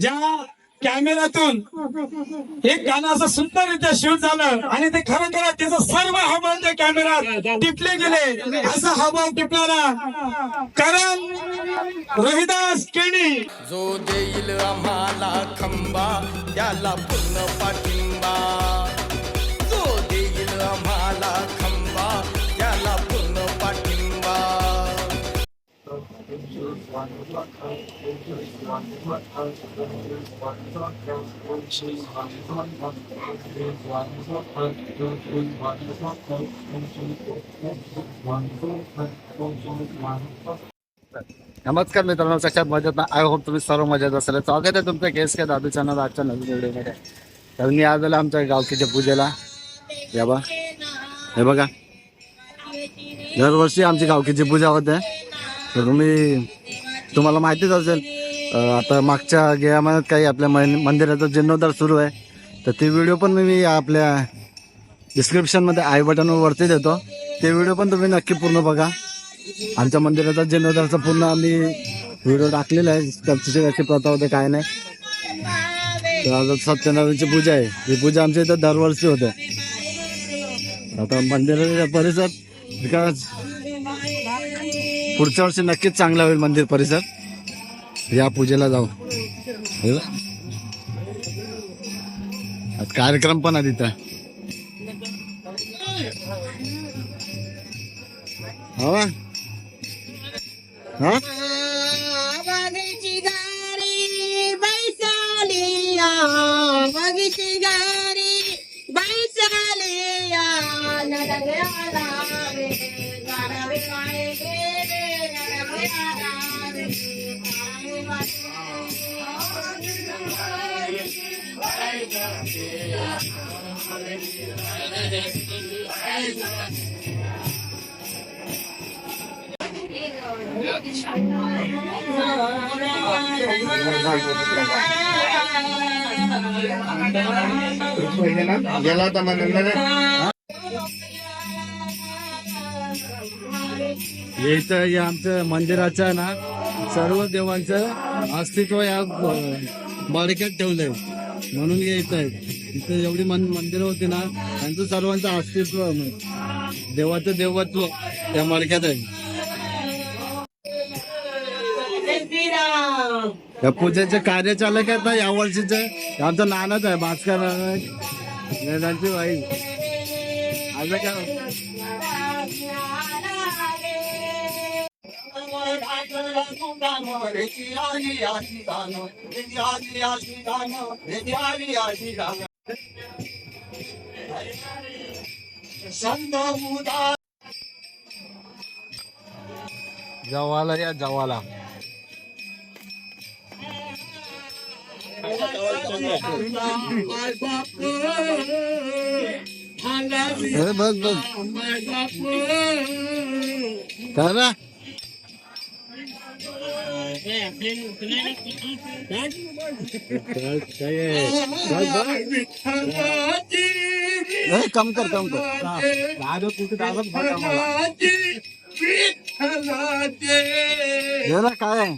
ज्या कॅमेऱ्यातून एक गाणं असं सुंदररित्या शूट झालं आणि ते खरं खरं त्याचं सर्व हावभाव त्या कॅमेऱ्यात टिपले गेले. असा हावभाव टिपणारा करण रोहिदास केणी. जो देईल आम्हाला खंबा त्याला पूर्ण पाठिंबा. जो देईल आम्हाला नमस्कार मित्रांनो कशात मजेत ना? आय होप तुम्ही सर्व मजेत असेल. स्वागत आहे तुमचं केस के दादू चॅनल आजच्या नवीन व्हिडिओमध्ये. तर मी आज आलो आमच्या गावकीच्या पूजेला. या बा हे बघा. दरवर्षी आमची गावकीची पूजा होते. तर तुम्ही तुम्हाला माहितीच असेल आता मागच्या गेल्या महिन्यात काही आपल्या मन- मंदिराचा जीर्णोद्धार सुरू आहे. तर ते व्हिडिओ पण मी आपल्या डिस्क्रिप्शनमध्ये आय बटनवर वरती देतो. ते व्हिडिओ पण तुम्ही नक्की पूर्ण बघा. आमच्या मंदिराचा जीर्णोद्धारचा पूर्ण आम्ही व्हिडिओ टाकलेला आहे. कशी कशी प्रथा होते काय नाही. तर आज सत्यनारायणची पूजा आहे. ही पूजा आमच्या इथं दरवर्षी होते. आता मंदिराचा परिसर विकास पुढच्या वर्षी नक्कीच चांगला होईल मंदिर परिसर. या पूजेला जाऊ. आज कार्यक्रम पण आहे तिथं. हो? हा? बगीची गारी गेले नडगे आला इथं या आमचं मंदिराचं ना सर्व देवांचं अस्तित्व या बाळक्यात ठेवलंय. म्हणून हे इथं आहे. इथं एवढी मन मंदिरं होती ना त्यांचं सर्वांचं अस्तित्व देवाचं देवत्व त्या मडक्यात आहे. या पूजेचे कार्य चालक आहेत ना या वर्षीचे. आमचं नानच आहे भास्कर त्यांची बाई. आज काय? जवाला या जवाला अरे बघ बघ काय ना ए, कम कर कम कर हा. दारू कुठे दारू बघ आम्हाला. हे ना काय आहे?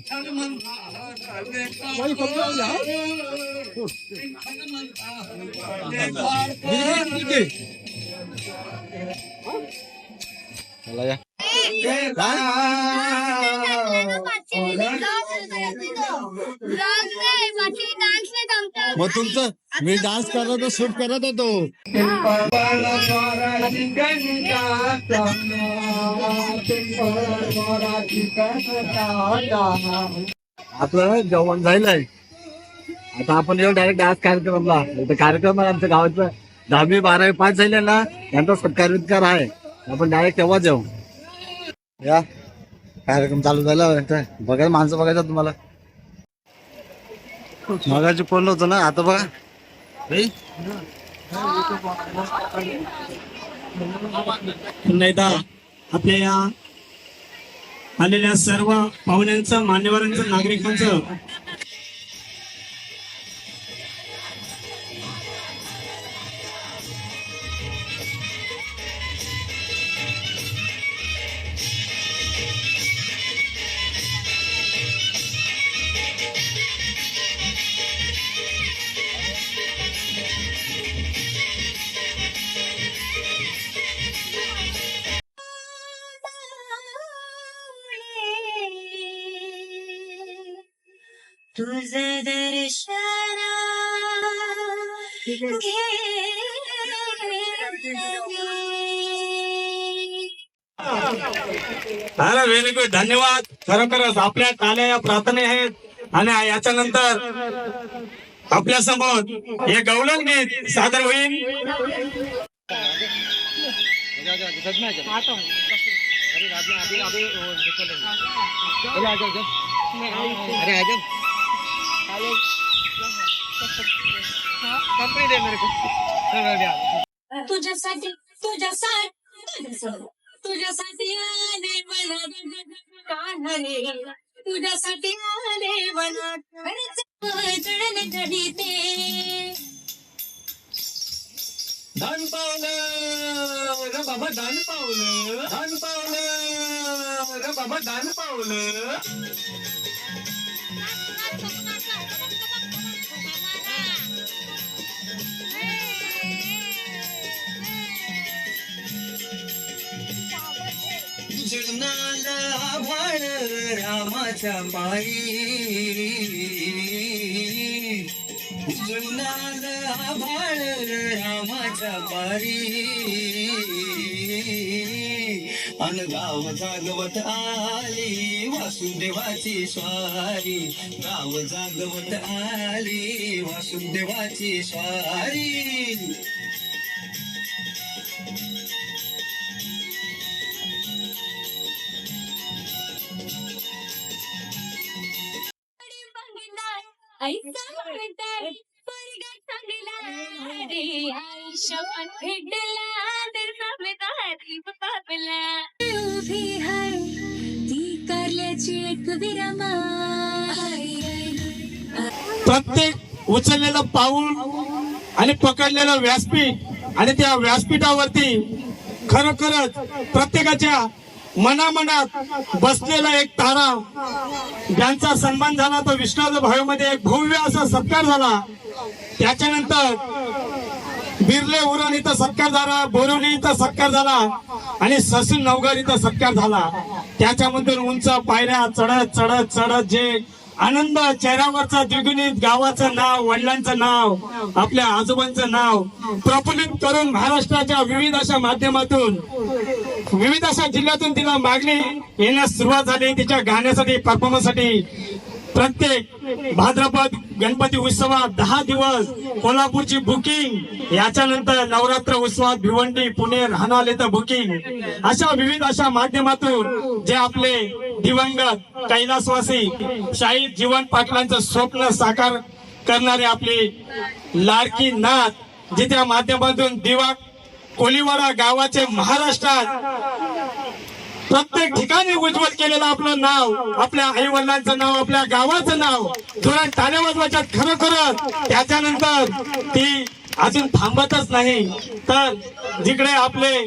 चला या मग तुमचं मी डान्स करत शूट करत होतो. आपलं जेवण झालंय आता आपण येऊ डायरेक्ट डान्स कार्यक्रमला कार्यक्रम आहे आमच्या गावाचं दहावी बारावी पाच झाले ना यांचा सत्कार वित्कार आहे. आपण डायरेक्ट तेव्हाच येऊ या. कार्यक्रम चालू झाला बघायला माणसं बघायचं तुम्हाला. मगाची फोन होतं ना आता बघा. पुन्हा एकदा आपल्या या आलेल्या सर्व पाहुण्यांचं मान्यवरांचं नागरिकांचं तुझं दर्शन अरे व्हेरी गुड धन्यवाद. खरोखरच आपल्या टाल्या या प्रार्थना आहेत. आणि याच्यानंतर आपल्यासमोर हे गवलन गीत सादर होईल. तुझ्यासाठी तुझ्यासाठी तुझ्यासाठी आले मला. तुझ्यासाठी आले मला. धन पावलं बाबा धन पावलं धन पावलं बाबा धन पावलं. आभाळ रामाच्या पायी जुळणाल आभाळ रामाच्या पारी अनगाव जागवत आली वासुदेवाची स्वारी. गाव जागवत आली वासुदेवाची स्वारी. आयुष्य पण भेटला तर समजदारी बाबला उभी हाय ती कारल्याची एक विरमा। प्रत्येक उचललेलं पाऊल आणि पकडलेलं व्यासपीठ आणि त्या व्यासपीठावरती खरोखरच प्रत्येकाच्या मनामनात बसलेला एक तारा ज्यांचा सन्मान झाला तो विष्णू भावेमध्ये एक भव्य असा सत्कार झाला. त्याच्यानंतर बिर्ले उरण इथं सत्कार झाला बोरवली इथं सत्कार झाला आणि ससून नवघर इथं सत्कार झाला. त्याच्यामधून उंच पायऱ्या चढत चढत चढत जे आनंद चेहऱ्यावरचा द्विगुणित गावाचं नाव वडिलांचं नाव आपल्या आजोबांचं नाव प्रफुल्लित करून महाराष्ट्राच्या विविध अशा माध्यमातून विविध अशा जिल्ह्यातून तिला मागणी येण्यास सुरुवात झाली. तिच्या गाण्यासाठी परफॉर्मन्ससाठी प्रत्येक भाद्रपद गणपती उत्सवात दहा दिवस कोल्हापूरची बुकिंग याच्यानंतर नवरात्र उत्सवात भिवंडी पुणे राहणार येतं बुकिंग. अशा विविध अशा माध्यमातून जे आपले दिवंगत कैलासवासी शाहीद जीवन पाटलांचं स्वप्न साकार करणारे आपले लाडकी नाथ जे त्या माध्यमातून दिवा कोलीवाडा गावाचे महाराष्ट्रात प्रत्येक ठिकाणी उज्ज्वल केलेलं आपलं नाव आपल्या आई वडिलांचं नाव आपल्या गावाचं नाव धोरण टाण्या वाजवायच्या खरोखरच त्याच्यानंतर ती अजून थांबतच नाही. तर जिकडे आपले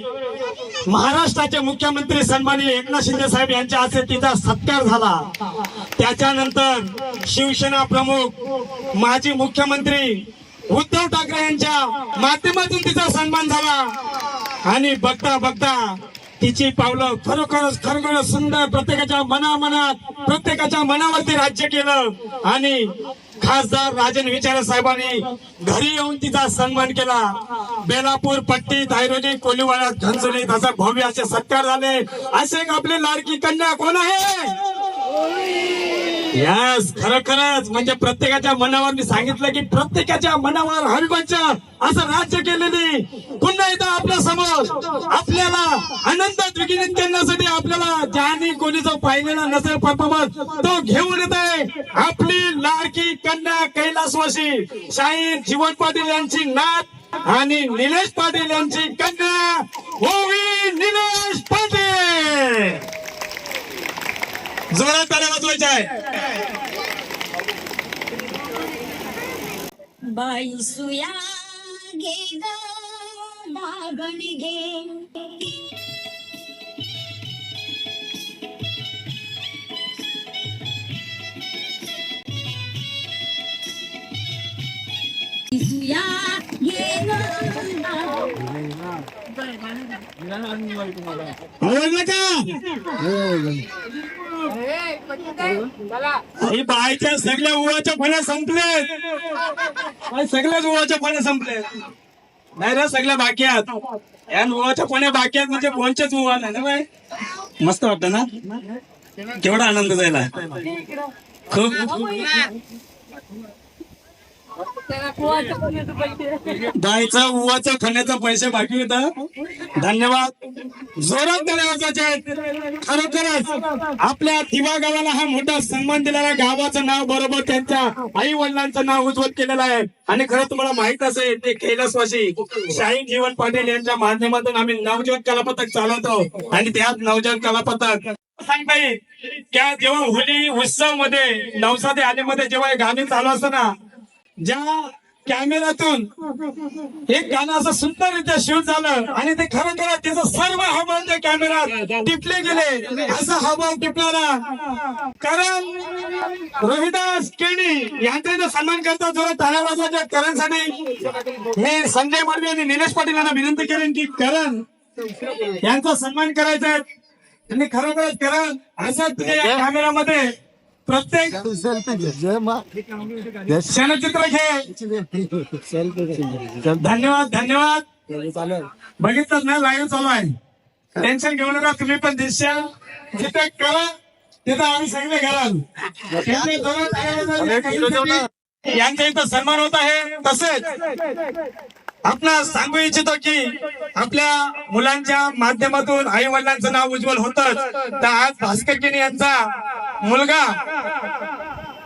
महाराष्ट्राचे मुख्यमंत्री सन्माननीय एकनाथ शिंदे साहेब यांच्या हस्ते तिचा सत्कार झाला. त्याच्यानंतर शिवसेना प्रमुख माजी मुख्यमंत्री उद्धव ठाकरे यांच्या माध्यमातून तिचा सन्मान झाला. आणि बघता बघता तिची पावलं खरोखरच खरोखरच सुंदर प्रत्येकाच्या मनामनात प्रत्येकाच्या मनावरती राज्य केलं. आणि खासदार राजन विचारे साहेबांनी घरी येऊन तिचा सन्मान केला. बेलापूर पट्टी धायरोजी कोलीवाड्यात घनसोली तसा भव्य असे सत्कार झाले. असे एक लाडकी कन्या कोण आहे? यस खरोखरच म्हणजे प्रत्येकाच्या मनावर मी सांगितलं की प्रत्येकाच्या मनावर हरिभाच्या असं राज्य केलेली. पुन्हा एकदा आपल्यासमोर आपल्याला आनंद द्विगुणित करण्यासाठी आपल्याला ज्यानी कोणी जो पाहिलेला नसेल परफॉर्मन्स तो घेऊन येत आहे आपली लाडकी कन्या कैलासवासी. शाहीर जीवन पाटील यांची नात आणि निलेश पाटील यांची कन्या. ओवी निलेश पाटील! जोरात तारा वाजवायच्या आहे बाई सुया घे ग दागणी घे. का हे बायच्या सगळ्या उवाच्या फण्या संपलेत. सगळ्याच उवाच्या फण्या संपलेत. नाही रे सगळ्या बाकी या उवाच्या फण्या बाकी आहेत म्हणजे कोणच्याच उवा नाही ना बाय मस्त वाटतं ना? केवढा आनंद जायला खूप गायचा उवाचा खाण्याचा पैसे बाकी होता. धन्यवाद. जोरात धन्यवादाचे आहेत. खरोखरच आपल्या दिवा गावाला हा मोठा सन्मान दिलेला गावाचं नाव बरोबर त्यांच्या आई वडिलांचं नाव उज्ज्वल केलेलं आहे. आणि खरं तुम्हाला माहीत असेल ते कैलासवासी शाही जीवन पाटील यांच्या माध्यमातून आम्ही नवजीवन कलापथक चालवतो. आणि त्यात नवजीवन कलापथक सांगता येईल त्या जेव्हा होली उत्सवमध्ये नवसादे आलेमध्ये जेव्हा हे गाणे चालू असताना ज्या कॅमेऱ्यातून एक गाणं असं सुंदररित्या शूट झालं आणि ते खरोखर त्याचं सर्व हावभाव त्या कॅमेऱ्यात टिपले गेले. असा हावभाव टिपणारा. कारण रोहिदास केणी यांचा इथं सन्मान करता टाळ्या वाजवायच्या करणसाठी मी संजय मांडवे आणि निलेश पाटील यांना विनंती करेन की करण यांचा सन्मान करायचा आहे. त्यांनी खरोखरच करण असं तुझ्या या कॅमेऱ्यामध्ये प्रत्येक क्षणचित्र घे. धन्यवाद धन्यवाद. बघितलं ना लाईव्ह चालू आहे. टेन्शन घेऊ नका तुम्ही पण दिसशाल जिथे करा तिथं आम्ही सगळे आवाजाने यांच्या इथं सन्मान होत आहे. तसेच आपण सांगू इच्छितो की आपल्या मुलांच्या माध्यमातून आई वडिलांचं नाव उज्ज्वल होतच. तर आज भास्कर किनी यांचा मुलगा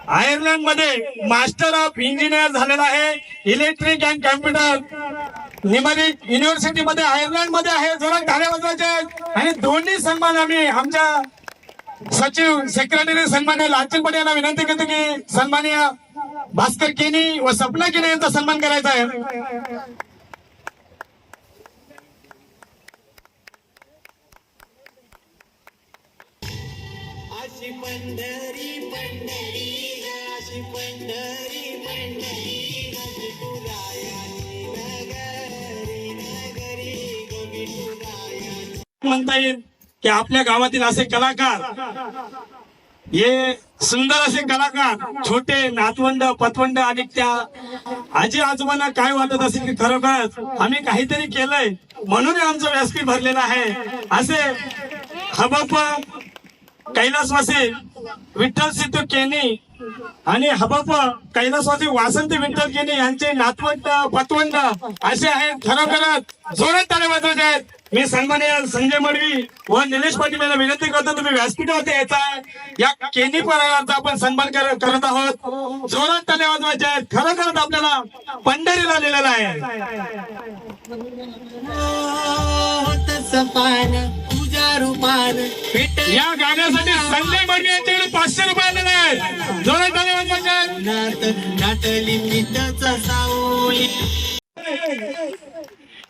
आयर्लंडमध्ये मास्टर ऑफ इंजिनियर झालेला आहे electric and computer Limerick university मध्ये आयर्लंडमध्ये आहे जोरात टाळ्या वाजवायचे आहेत. आणि दोन्ही सन्मान आम्ही आमच्या सचिव सेक्रेटरी सन्मान्य लालचंद पटेल यांना विनंती करतो की सन्मान्य भास्कर केनी व सपना केनी यांचा सन्मान करायचा आहे अशी पंढरी पंढरी अशी पंढरी पंढरी विठुरायाची नगरी नगरी ग विठुरायाची म्हणता येईल की आपल्या गावातील असे कलाकार हे सुंदर असे कलाकार छोटे नातवंड पतवंड आणि त्या आजी आजोबांना काय वाटत असेल की खरोखरच आम्ही काहीतरी केलंय? म्हणून आमचं व्यासपीठ भरलेलं आहे. असे हबप कैलासवासी विठ्ठल सिद्धू केनी आणि हबप कैलासवासी वासंती विठ्ठल केनी यांचे नातवंड पतवंड असे आहेत. खरोखरच जोरात टाळे वाजवत आहेत. मी सन्माननीय संजय मडवी व निलेश पाटील यांना विनंती करतो तुम्ही व्यासपीठावरती यायचा या केनी परिवाराचा आपण सन्मान करत आहोत. जोरात टाळे वाजवायचे आहेत. खरोखरच आपल्याला पंढरीला लिहिलेला आहे. भेट या गाण्यासाठी संजय मडवी यांच्याकडे पाचशे रुपये आलेले आहेत जोरात आहेत नात नाटली पितच सावली.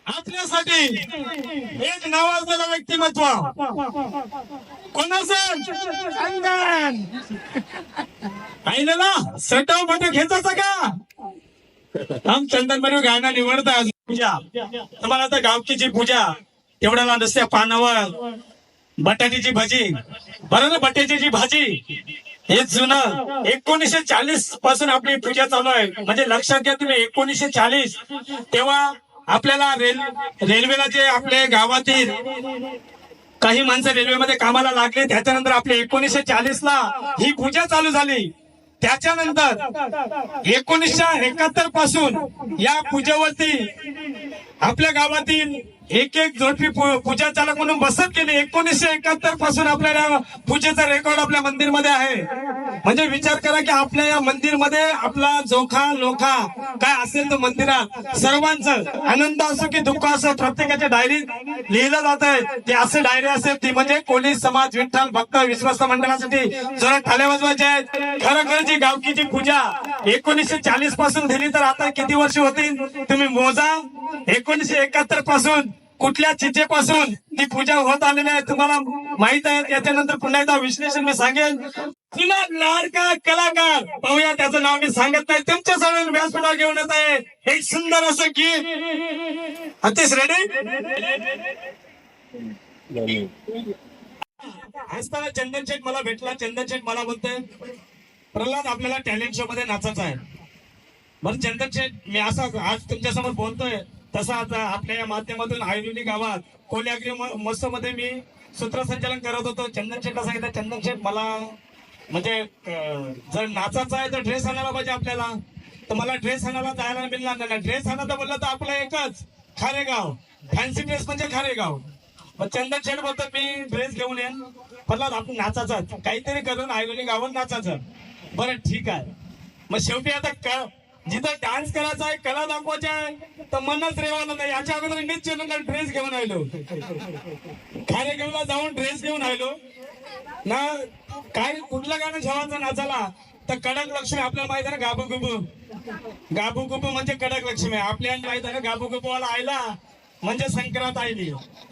आपल्यासाठी एक नावाजलेलं व्यक्तिमत्व. कोणाचं? चंदन पाहिलं ना सटाव घेताचा का? आम चंदन बरोबर गाणं निवडतात पूजा. तुम्हाला आता गावकीची पूजा. तेवढ्याला नसत्या पानावर. बटाट्याची भाजी. बरं ना बटाट्याची भाजी? हे जुनं एकोणीसशे चाळीसपासून आपली पूजा चालू आहे. म्हणजे लक्षात घ्या तुम्ही एकोणीसशे चाळीस. तेव्हा आपल्याला रेल रेल्वेला जे आपले गावातील काही माणसं रेल्वेमध्ये कामाला लागले त्याच्यानंतर आपले एकोणीसशे चाळीस ला ही पूजा चालू झाली. त्याच्यानंतर एकोणीसशे एकाहत्तरपासून या पूजेवरती आपल्या गावातील एक एक जोडपी पूजा चालक म्हणून बसत केली एकोणीसशे एकाहत्तरपासून आपल्याला पूजेचा रेकॉर्ड आपल्या मंदिरमध्ये आहे. म्हणजे विचार करा की आपल्या या मंदिरमध्ये आपला जोखा लोखा काय असेल तो मंदिरात? सर्वांचं आनंद असो की दुःख असो प्रत्येकाच्या डायरीत लिहिलं जात आहे. ते असं डायरी असेल ती म्हणजे कोणी समाज विठ्ठल भक्त विश्वस्त मंडळासाठी जरा ठाले वाजवायचे आहेत. खरोखर जी गावकीची पूजा एकोणीसशे चाळीसपासून दिली तर आता किती वर्ष होतील? तुम्ही मोजा. एकोणीसशे एकाहत्तरपासून कुठल्या चितेपासून ती पूजा होत आलेली आहे तुम्हाला माहीत आहे? त्याच्यानंतर पुन्हा एकदा विश्लेषण मी सांगेन. पुन्हा लाडका कलाकार. पाहूया त्याचं नाव मी सांगत नाही. तुमच्या सगळ्यांना व्यासपीठावर घेऊन येत आहे. एक सुंदर असं गीत अतिश रेडी हसताना चंदन शेठ मला भेटला. चंदन शेठ मला बोलतोय प्रल्हाद आपल्याला टॅलेंट शो मध्ये नाचायचा आहे. बरं चंदन शेठ मी असा आज तुमच्यासमोर बोलतोय. तसाच आता आपल्या या माध्यमातून आयुर्वेदिक गावात कोल्याग्री महोत्सवमध्ये मी सूत्रसंचालन करत होतो. चंदन शेठला सांगितलं चंदन शेठ मला म्हणजे जर नाचाचा आहे तर ड्रेस आणायला पाहिजे आपल्याला. तर मला ड्रेस आणायला जायला मिळणार नाही. ड्रेस आणायचं बोललं तर आपलं एकच खारेगाव. फॅन्सी ड्रेस म्हणजे खारेगाव. मग चंदन शेठ बोलतो मी ड्रेस घेऊन येईन. म्हटलं आपण नाचायचं. काहीतरी करून आयुर्वेदिक गावात नाचायचं. बरं ठीक आहे. मग शेवटी आता का जिथं डान्स करायचा आहे कला दाखवायची आहे तर मनच रेवाला नाही. याच्या अगोदर मीच ड्रेस घेऊन आलो कार्यक्रमाला जाऊन ड्रेस घेऊन आलो ना काय कुठलं गाणं ठेवायचं नाचाला तर कडक लक्ष्मी आपल्याला माहीत आहे ना गाबू गुबू गाबू गुबू म्हणजे कडक लक्ष्मी. आपल्याला माहीत आहे ना गाबू गुबूवाला आयला म्हणजे संक्रांत आयली.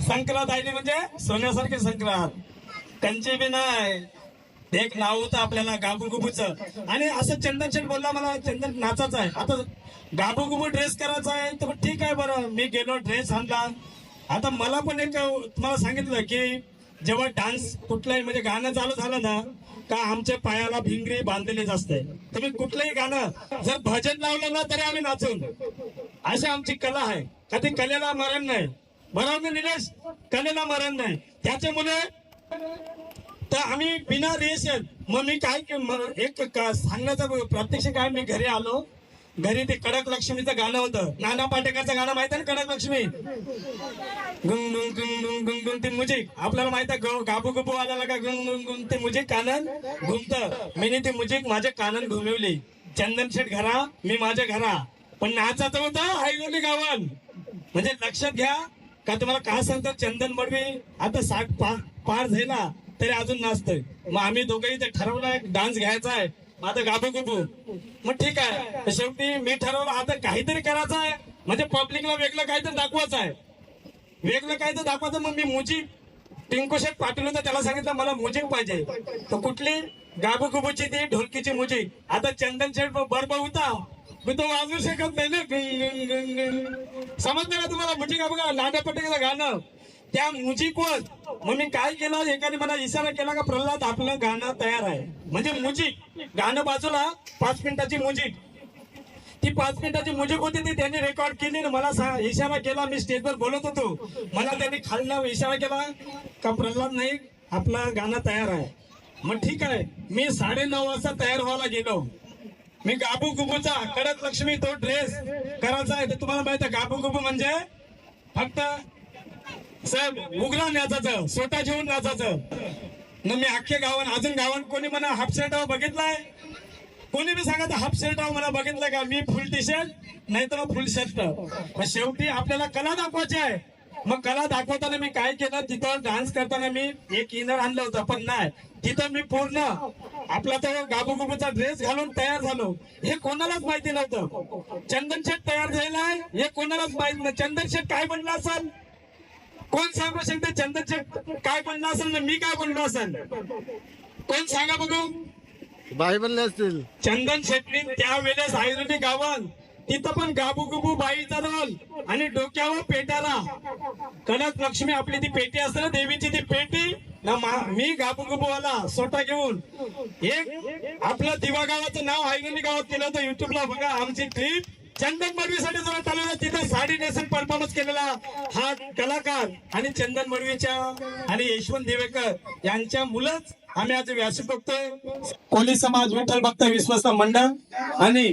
संक्रांत आयली म्हणजे सोन्यासारखी संक्रांत. त्यांची बी नाही. एक नाव होतं आपल्याला गाबूगुबूच. आणि असं चंदन शेठ बोलला मला चंदन नाचायचं आहे. आता गाबूगुबू ड्रेस करायचा आहे तर ठीक आहे बरं. मी गेलो ड्रेस आणला. आता मला पण एक तुम्हाला सांगितलं की जेव्हा डान्स कुठलाही म्हणजे गाणं चालू झालं ना का आमच्या पायाला भिंगरी बांधलेलीच असते. तुम्ही कुठलंही गाणं जर भजन लावलं ना तरी आम्ही नाचून. अशी आमची कला आहे. का ती कलेला मरण नाही. बरोबर निलेश? कलेला मरण नाही. त्याच्यामुळे तर आम्ही बिना रिएशन मग मी काय के- एक का सांगण्याचं प्रत्यक्ष काय मी घरी आलो. घरी ते कडक लक्ष्मीचं गाणं होतं. नाना पाटेकरचं गाणं माहीत आहे ना कडक लक्ष्मी? गुंग गुंग गुंग गुंग गुंग गुंग ते मुजिक आपल्याला माहीत आहे ग- गाबू गुबू आला का गुंग गुंग गुंग ते मुजिक कानन घुमत. मी ते मुजिक माझे कानन घुमवली. चंदन शेठ घरा मी माझ्या घरा. पण नाचाचं होतं आईगोली गावन. म्हणजे लक्षात घ्या का तुम्हाला काय सांगतो चंदन मडवी आता साठ पा पार झाला तरी अजून नाचतोय. मग आम्ही दोघंही ते ठरवलं डान्स घ्यायचा आहे. मग आता गाबू गुबू. मग ठीक आहे. शेवटी मी ठरवलं आता काहीतरी करायचं आहे. म्हणजे पब्लिकला वेगळं काहीतरी दाखवायचं आहे. वेगळं काहीतरी दाखवायचं मग मी मुजी टिंकू शेठ पाटील होता त्याला सांगितलं मला मुजिक पाहिजे. तर कुठली? गाबू गुबूची ती ढोलकीची मुजिक आता चंदन शेठ बर्ब होता मी तो वाजवू शकत नाही ना. गुंग, गुंग, गुंग, गुंग. समजलं का तुम्हाला? मुजिक बघा लांड्या पटेकरचं गाणं. त्या मुजिकवर मग मी काय केलं? एकाने मला इशारा केला का प्रल्हाद आपलं गाणं तयार आहे. म्हणजे मुजिक गाणं बाजूला पाच मिनिटाची मुजिक ती पाच मिनिटाची मुजिक होती ती त्यांनी रेकॉर्ड केली ना मला सा- इशारा केला. मी स्टेजवर बोलत होतो. मला त्यांनी खाल्लं इशारा केला का प्रल्हाद नाईक आपलं गाणं तयार आहे. मग ठीक आहे. मी साडे नऊ वाजता तयार व्हायला गेलो. मी गाबू गुबूचा कडक लक्ष्मी तो ड्रेस करायचा आहे. तर तुम्हाला माहीत आहे गाबू गुबू म्हणजे फक्त साहेब उघडा नाचायचं स्वतः जेवून नाचायचं मग मी अख्खे गावन अजून गावन कोणी म्हणा हाफ शर्ट बघितलाय? कोणी बी सांगा हाफ शर्ट मला बघितलं का? मी फुल टी शर्ट नाही तर फुल शर्ट मग शेवटी आपल्याला कला दाखवायची आहे. मग कला दाखवताना मी काय केलं? तिथं डान्स करताना मी एक इनर आणलं होतं पण नाही. तिथं मी पूर्ण आपला तो गाबू गुबूचा ड्रेस घालून तयार झालो. हे कोणालाच माहिती नव्हतं. चंदन शेठ तयार झालाय हे कोणालाच माहीत नाही. चंदन शेठ काय बनला असेल? कोण सांगू शकते चंदन शेठ काय बनला असेल ना मी काय बनलो असेल? कोण सांगा बघू? बाई बनले असतील. चंदन शेट्टी त्यावेळेस आयुर्वेदिक गावात तिथं पण गाबू गुबू बाईचा रोल आणि डोक्यावर पेट्याला कडक लक्ष्मी आपली ती पेटी असते ना देवीची ती पेटी? ना मा- मी गाबू सोटा घेऊन. एक आपलं दिवा गावाचं नाव हायगणी गावात केलं होतं युट्यूबला बघा आमची क्लिप चंदन मडवीसाठी जरा चालू तिथे तिथं साडी नेसून परफॉर्मन्स केलेला हा कलाकार आणि चंदन मडवीच्या आणि यशवंत देवेकर यांच्या मुलंच आम्ही आज व्यासपीठ बघतोय. कोली समाज विठ्ठल भक्त विश्वस्त मंडळ आणि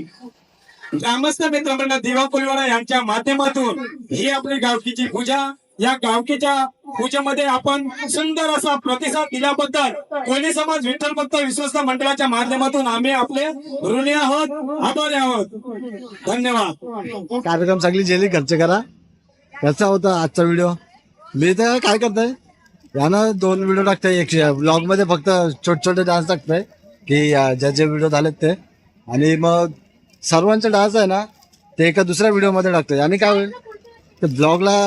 ग्रामस्थ मित्र मंडळ दिवा कोलीवाडा यांच्या माध्यमातून ही आपली गावकीची पूजा या गावकीच्या पूजेमध्ये आपण सुंदर असा प्रतिसाद दिल्याबद्दल कोणी समाज विठ्ठल भक्त विश्वस्त मंडळाच्या माध्यमातून आम्ही आपले ऋणी आहोत आभारी आहोत. धन्यवाद. कार्यक्रम चांगली जेली खर्च करा. कसा होता आजचा व्हिडिओ मी तर काय करताय? यानं दोन व्हिडिओ टाकताय एक ब्लॉगमध्ये फक्त छोटे छोटे डान्स टाकताय की ज्या जे व्हिडिओ झालेत ते. आणि मग सर्वांचे डान्स आहे ना ते एका दुसऱ्या व्हिडिओमध्ये टाकतोय. आणि काय होईल? ते ब्लॉगला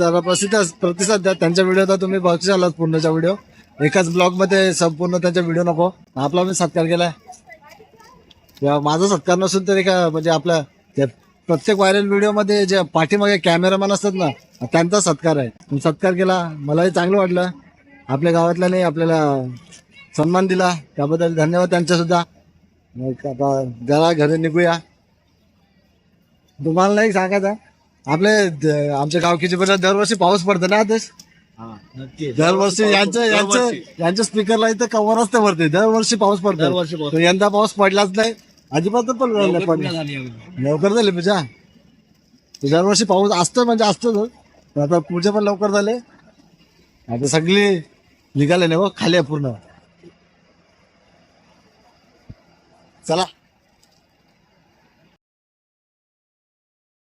जरा प्रसिद्ध प्रतिसाद द्या. त्यांच्या व्हिडिओ तर तुम्ही बघू आलात पूर्णच्या व्हिडिओ एकाच ब्लॉगमध्ये संपूर्ण त्यांचा व्हिडिओ नको. आपला मी सत्कार केलाय. माझा सत्कार नसून तरी का म्हणजे आपल्या प्रत्येक व्हायरल व्हिडिओमध्ये जे पाठीमागे कॅमेरामॅन असतात ना त्यांचा सत्कार आहे. सत्कार केला. मलाही चांगलं वाटलं. आपल्या गावातल्याने आपल्याला सन्मान दिला. त्याबद्दल धन्यवाद त्यांच्यासुद्धा. आता जरा घरी निघूया. तुम्हाला नाही सांगायचं. आपले द- आमच्या गावकीचे पण दरवर्षी पाऊस पडतो ना आदेश. दरवर्षी यांचं यांचं यांच्या स्पीकरला इथं कव्हर असते वरती दरवर्षी पाऊस पडतो तो यंदा पाऊस पडलाच नाही अजिबात पण नाही पडला. लवकर झाली पूजा. दरवर्षी पाऊस असतो म्हणजे असतो आता पूजा पण लवकर झाले. आता सगळी निघाले नाही हो खाली आहे पूर्ण. चला.